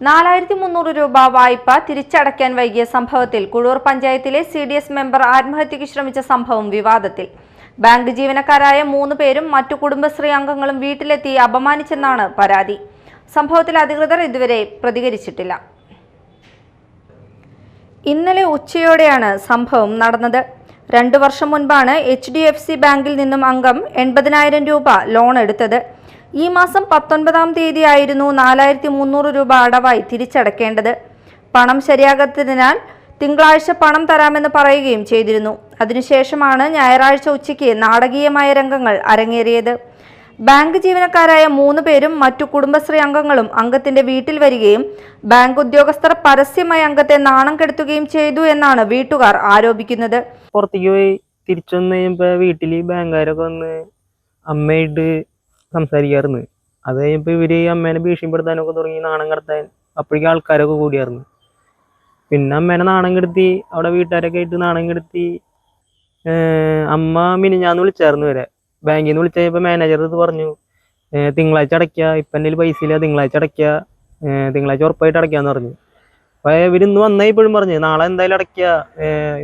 നാലായിരത്തി മുന്നൂറ് രൂപ വായ്പ തിരിച്ചടയ്ക്കാൻ വൈകിയ സംഭവത്തിൽ കുഴൂർ പഞ്ചായത്തിലെ സി ഡി എസ് മെമ്പർ ആത്മഹത്യയ്ക്ക് ശ്രമിച്ച സംഭവം വിവാദത്തിൽ. ബാങ്ക് ജീവനക്കാരായ മൂന്ന് പേരും മറ്റു കുടുംബശ്രീ അംഗങ്ങളും വീട്ടിലെത്തി അപമാനിച്ചെന്നാണ് പരാതി. സംഭവത്തിൽ അധികൃതർ ഇതുവരെ പ്രതികരിച്ചിട്ടില്ല. ഇന്നലെ ഉച്ചയോടെയാണ് സംഭവം നടന്നത്. രണ്ടു വർഷം മുൻപാണ് എച്ച് ഡി എഫ് സി ബാങ്കിൽ നിന്നും അംഗം എൺപതിനായിരം രൂപ ലോൺ എടുത്തത്. ഈ മാസം പത്തൊൻപതാം തീയതിയായിരുന്നു നാലായിരത്തി മുന്നൂറ് രൂപ അടവായി തിരിച്ചടക്കേണ്ടത്. പണം ശരിയാകാത്തതിനാൽ തിങ്കളാഴ്ച പണം തരാമെന്ന് പറയുകയും ചെയ്തിരുന്നു. അതിനുശേഷമാണ് ഞായറാഴ്ച ഉച്ചയ്ക്ക് നാടകീയമായ രംഗങ്ങൾ അരങ്ങേറിയത്. ബാങ്ക് ജീവനക്കാരായ മൂന്ന് പേരും മറ്റു കുടുംബശ്രീ അംഗങ്ങളും അംഗത്തിന്റെ വീട്ടിൽ വരികയും ബാങ്ക് ഉദ്യോഗസ്ഥർ പരസ്യമായി അംഗത്തെ നാണം കെടുത്തുകയും ചെയ്തു എന്നാണ് വീട്ടുകാർ ആരോപിക്കുന്നത്. പുറത്തേക്ക് പോയി തിരിച്ചു വന്നു കഴിയുമ്പോ വീട്ടിൽ ബാങ്കുകാരൊക്കെ വന്ന് അമ്മയായിട്ട് സംസാരിക്കാറുണ്ട്. അത് കഴിഞ്ഞപ്പോ ഇവർ അമ്മേനെ ഭീഷണിപ്പെടുത്താനൊക്കെ തുടങ്ങി നാണം കടത്താൻ അപ്പോഴേക്കും ആൾക്കാരൊക്കെ കൂടിയായിരുന്നു. പിന്നെ അമ്മേനെ നാണം കെടുത്തി അവിടെ വീട്ടുകാരൊക്കെ ആയിട്ട് നാണം കെടുത്തി അമ്മ മിനിഞ്ഞാന്ന് വിളിച്ചായിരുന്നു വരെ ബാങ്കിൽ നിന്ന് വിളിച്ച കഴിഞ്ഞപ്പോ മാനേജർ ഇത് പറഞ്ഞു തിങ്കളാഴ്ച അടയ്ക്കുക ഇപ്പം എന്റെ പൈസ ഇല്ല തിങ്കളാഴ്ച അടയ്ക്കുക തിങ്കളാഴ്ച ഉറപ്പായിട്ട് അടയ്ക്കാന്ന് പറഞ്ഞു. അപ്പൊ ഇവർ ഇന്ന് വന്നാ ഇപ്പോഴും പറഞ്ഞു നാളെ എന്തായാലും അടയ്ക്കുക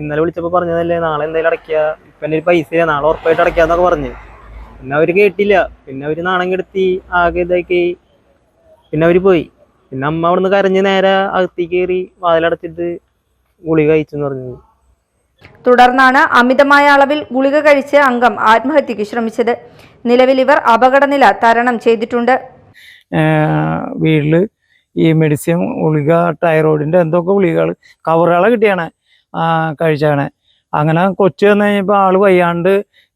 ഇന്നലെ വിളിച്ചപ്പോൾ പറഞ്ഞതല്ലേ നാളെ എന്തായാലും അടയ്ക്കുക ഇപ്പൊ എന്റെ പൈസ ഇല്ല നാളെ ഉറപ്പായിട്ട് അടയ്ക്കാന്നൊക്കെ പറഞ്ഞു. പിന്നെ അവർ കേട്ടില്ല. പിന്നെ അവർ നാണം കെടുത്തി ആകെ ഇതാക്കി. പിന്നെ അവർ പോയി. പിന്നെ അമ്മ അവിടുന്ന് കരഞ്ഞ് നേരെ അകത്തേക്ക് കയറി വാതിലടച്ചിട്ട് ഗുളിക കഴിച്ചെന്ന് പറഞ്ഞു. തുടർന്നാണ് അമിതമായ അളവിൽ ഗുളിക കഴിച്ച് അംഗം ആത്മഹത്യക്ക് ശ്രമിച്ചത്. നിലവിൽ ഇവർ അപകടനില തരണം ചെയ്തിട്ടുണ്ട്. വീട്ടിൽ ഈ മെഡിസിൻ ഗുളിക തൈറോയിഡിന്റെ എന്തൊക്കെ ഗുളികകൾ കവറുകളെ കിട്ടിയാണ് കഴിച്ചാണ്. അങ്ങനെ കൊച്ചു വന്നു കഴിഞ്ഞപ്പോൾ ആൾ വയ്യാണ്ട്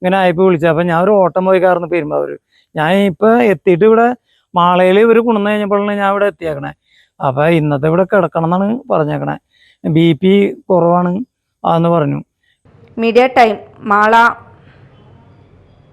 ഇങ്ങനെ ആയപ്പോൾ വിളിച്ചത്. അപ്പം ഞാൻ ഒരു ഓട്ടം പോയി കയറുന്നു പെരുമ്പാവൂർ ഞാൻ ഇപ്പം എത്തിയിട്ട് ഇവിടെ മാളയിൽ ഇവർ കൊണ്ടുവന്ന് കഴിഞ്ഞപ്പോഴാണ് ഞാൻ ഇവിടെ എത്തിയേക്കണേ. അപ്പം ഇന്നത്തെ ഇവിടെ കിടക്കണം എന്നാണ് പറഞ്ഞേക്കണേ. ബി പി കുറവാണ് അതെന്ന് പറഞ്ഞു. Media time. മാള